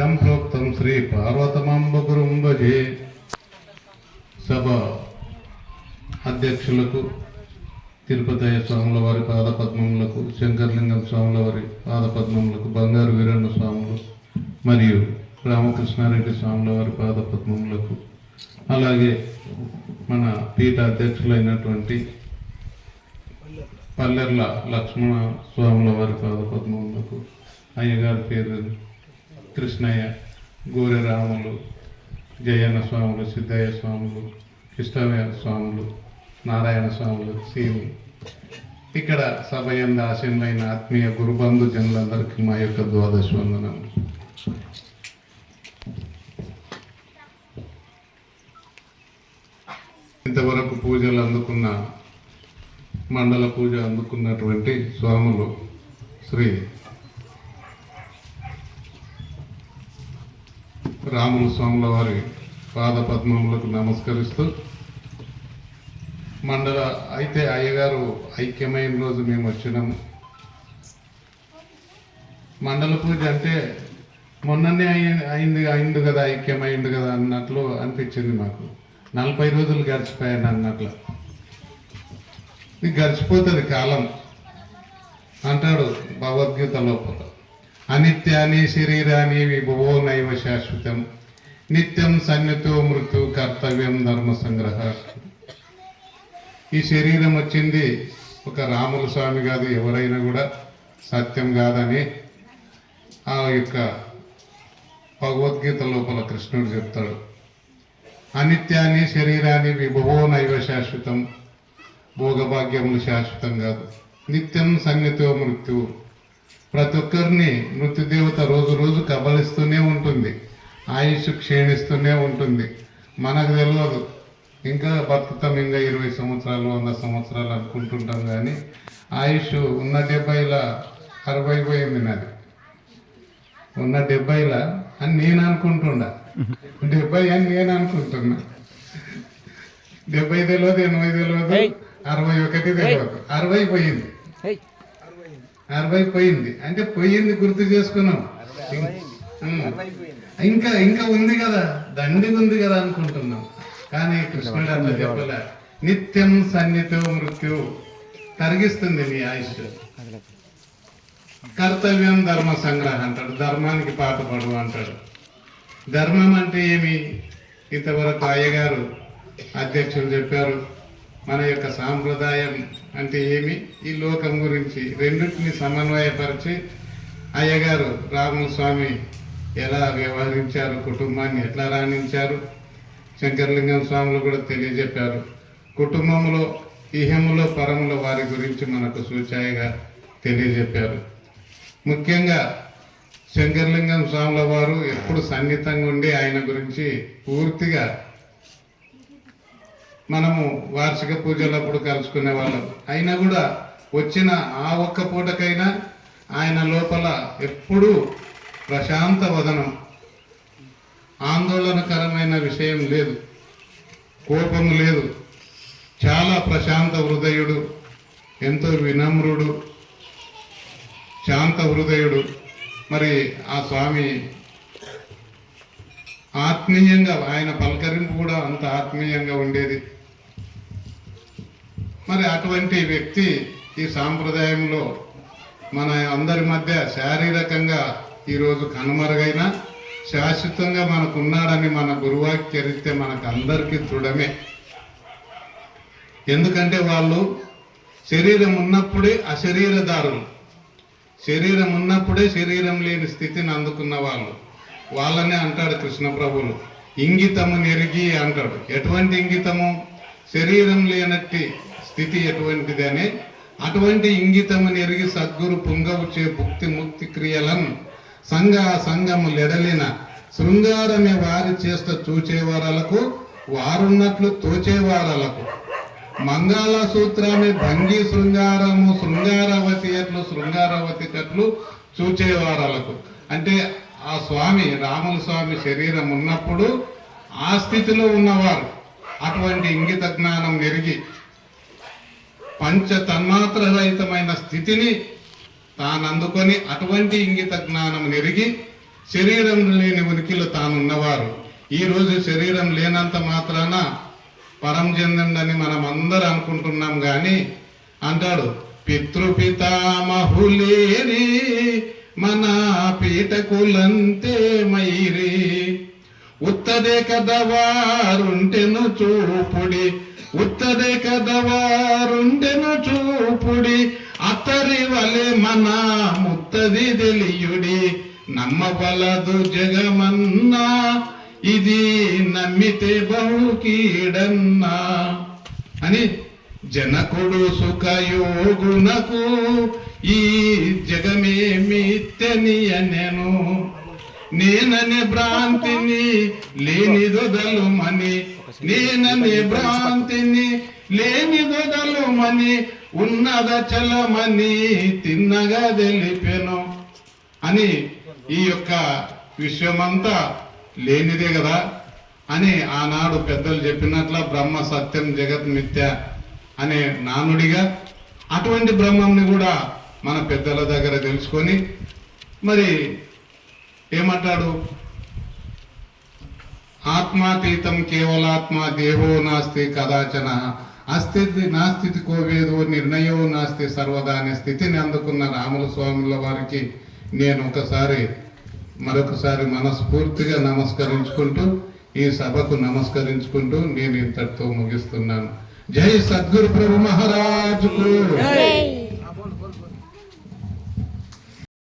ఇదం ప్రోక్తం శ్రీ పార్వతమాంబ గురుం భజే సభ అధ్యక్షులకు తిరుపతయ్య స్వాముల వారి పాదపద్మములకు శంకర్లింగం స్వాముల వారి పాదపద్మములకు బంగారు వీరన్న స్వాములు మరియు రామకృష్ణారెడ్డి స్వాముల వారి పాదపద్మములకు అలాగే మన పీఠ అధ్యక్షులైనటువంటి పల్లెర్ల లక్ష్మణ స్వాముల వారి పాదపద్మములకు అయ్యగారి పేరు కృష్ణయ్య గోరెరాములు జయన్న స్వాములు సిద్ధయ్య స్వాములు కృష్ణయ్య స్వాములు నారాయణ స్వాములు సీని ఇక్కడ సభయంద ఆశీనమైన ఆశీనులైన ఆత్మీయ గురుబంధు జనులందరికీ మా యొక్క ద్వాదశ వందనం ఇంతవరకు పూజలు అందుకున్న మండల పూజ అందుకున్నటువంటి స్వాములు శ్రీ రాముల స్వాముల వారి పాద పద్మములకు నమస్కరిస్తూ మండల అయితే అయ్యగారు ఐక్యమైన రోజు మేము వచ్చినాము. మండల పూజ అంటే మొన్ననే అయి- అయింది అయింది కదా ఐక్యమైంది కదా అన్నట్లు అనిపించింది మాకు. నలభై రోజులు గడిచిపోయాను అన్నట్లు. ఇది గడిచిపోతుంది కాలం. అంటాడు భగవద్గీత లోపల. అనిత్యాన్ని శరీరాన్ని విభవో నైవ శాశ్వతం. నిత్యం సన్నితో మృత్యు కర్తవ్యం ధర్మ సంగ్రహ. ఈ శరీరం వచ్చింది ఒక రాముల స్వామి కాదు ఎవరైనా కూడా సత్యం కాదని ఆ యొక్క భగవద్గీత లోపల కృష్ణుడు చెప్తాడు. అనిత్యాన్ని శరీరాన్ని విభవో నైవ శాశ్వతం. భోగభాగ్యములు శాశ్వతం కాదు. నిత్యం సన్నితో మృత్యు ప్రతి ఒక్కరిని మృత్యుదేవత రోజు రోజు కబలిస్తూనే ఉంటుంది. ఆయుష్ క్షీణిస్తూనే ఉంటుంది. మనకు తెలియదు ఇంకా బతుకుతాం ఇంకా ఇరవై సంవత్సరాలు వంద సంవత్సరాలు అనుకుంటుంటాం కానీ ఆయుష్ ఉన్న డెబ్బైల అరవై పోయింది నాది. ఉన్న డెబ్బైల అని నేను అనుకుంటుండా. డెబ్బై అని నేను అనుకుంటున్నా. డెబ్బై తెలియదు ఎనభై తెలియదు అరవై ఒకటి తెలియదు అరవై పోయింది. అరవై పోయింది అంటే పోయింది గుర్తు చేసుకున్నాం. ఇంకా ఇంకా ఉంది కదా దండిగా ఉంది కదా అనుకుంటున్నాం. కానీ కృష్ణుడు అట్లా చెప్పలే. నిత్యం సన్నితో మృత్యు తరిగిస్తుంది నీ ఆయుష్. కర్తవ్యం ధర్మ సంగ్రహ అంటాడు. ధర్మానికి పాటుపడు అంటాడు. ధర్మం అంటే ఏమి? ఇంతవరకు అయ్యగారు అధ్యక్షులు చెప్పారు. మన యొక్క సాంప్రదాయం అంటే ఏమి? ఈ లోకం గురించి రెండింటిని సమన్వయపరిచి అయ్యగారు రామస్వామి ఎలా వ్యవహరించారు కుటుంబాన్ని ఎట్లా రాణించారు? శంకరలింగం స్వాములు కూడా తెలియజెప్పారు. కుటుంబంలో ఇహములో పరములో వారి గురించి మనకు సూచాయిగా తెలియజెప్పారు. ముఖ్యంగా శంకరలింగం స్వాముల వారు ఎప్పుడు సన్నిహితంగా ఉండి ఆయన గురించి పూర్తిగా మనము వార్షిక పూజలప్పుడు కలుసుకునే వాళ్ళం. అయినా కూడా వచ్చిన ఆ ఒక్క పూటకైనా ఆయన లోపల ఎప్పుడూ ప్రశాంత వదనం. ఆందోళనకరమైన విషయం లేదు. కోపం లేదు. చాలా ప్రశాంత హృదయుడు ఎంతో వినమ్రుడు శాంత హృదయుడు. మరి ఆ స్వామి ఆత్మీయంగా ఆయన పలకరింపు కూడా అంత ఆత్మీయంగా ఉండేది. మరి అటువంటి వ్యక్తి ఈ సాంప్రదాయంలో మన అందరి మధ్య శారీరకంగా ఈరోజు కనుమరుగైన శాశ్వతంగా మనకు ఉన్నాడని మన గురువాక్యరిస్తే మనకు అందరికీ దృఢమే. ఎందుకంటే వాళ్ళు శరీరం ఉన్నప్పుడే అశరీరదారులు శరీరం ఉన్నప్పుడే శరీరం లేని స్థితిని అందుకున్న వాళ్ళు. వాళ్ళనే అంటాడు కృష్ణ ప్రభులు ఇంగితము నెరిగి అంటాడు. ఎటువంటి ఇంగితము? శరీరం లేనట్టి స్థితి ఎటువంటిదని? అటువంటి ఇంగితము నెరిగి సద్గురు పుంగవుచే భుక్తి ముక్తి క్రియలను సంఘ సంఘము లెడలిన శృంగారమే వారి చేష్ట చూచేవారలకు వారున్నట్లు తోచేవారలకు. మంగళ సూత్రాన్ని భంగి శృంగారము శృంగారవతి అట్లు శృంగారవతి కట్లు చూచేవారలకు. అంటే ఆ స్వామి రాముల స్వామి శరీరం ఉన్నప్పుడు ఆ స్థితిలో ఉన్నవారు అటువంటి ఇంగిత జ్ఞానం ఎరిగి పంచ తన్మాత్ర రహితమైన స్థితిని తానందుకొని అటువంటి ఇంగిత జ్ఞానం ఎరిగి శరీరం లేని ఉనికిలో తానున్నవారు. ఈరోజు శరీరం లేనంత మాత్రాన పరం చెందండి మనం అందరూ అనుకుంటున్నాం కానీ అంటాడు పితృపితామహులేని మన పీఠకులంతే మైరి. ఉత్తదే కదవారుంటెను చూపుడి ఉత్తదే కదవారుంటెను చూపుడి అత్తరి వలె మన ముత్తది తెలియుడి. నమ్మబలదు జగమన్నా ఇది నమ్మితే బహుకీడన్నా. అని జనకుడు సుఖయోగునకు ఈ జగమేమిత్తనియనెను నేననే భ్రాంతిని లేనిదొదలుమని లేనని భ్రాంతిని లేనిదొదలుమని ఉన్నద చలమని తిన్నగా తెలిపెను. అని ఈ యొక్క విశ్వమంతా లేనిదే కదా అని ఆనాడు పెద్దలు చెప్పినట్ల బ్రహ్మ సత్యం జగత్ మిథ్య అనే నానుడిగా అటువంటి బ్రహ్మంని కూడా మన పెద్దల దగ్గర తెలుసుకొని మరి ఏమంటాడు? ఆత్మాతీతం కేవలాత్మ దేహో నాస్తి కదాచన. అస్థితి నాస్థితి కోవేదో నిర్ణయో నాస్తి సర్వదా అనే స్థితిని అందుకున్న రాముల స్వాముల వారికి నేను ఒకసారి మరొకసారి మనస్ఫూర్తిగా నమస్కరించుకుంటూ ఈ సభకు నమస్కరించుకుంటూ నేను ఇంతటితో ముగిస్తున్నాను. జై సద్గురు ప్రభు మహారాజుకు.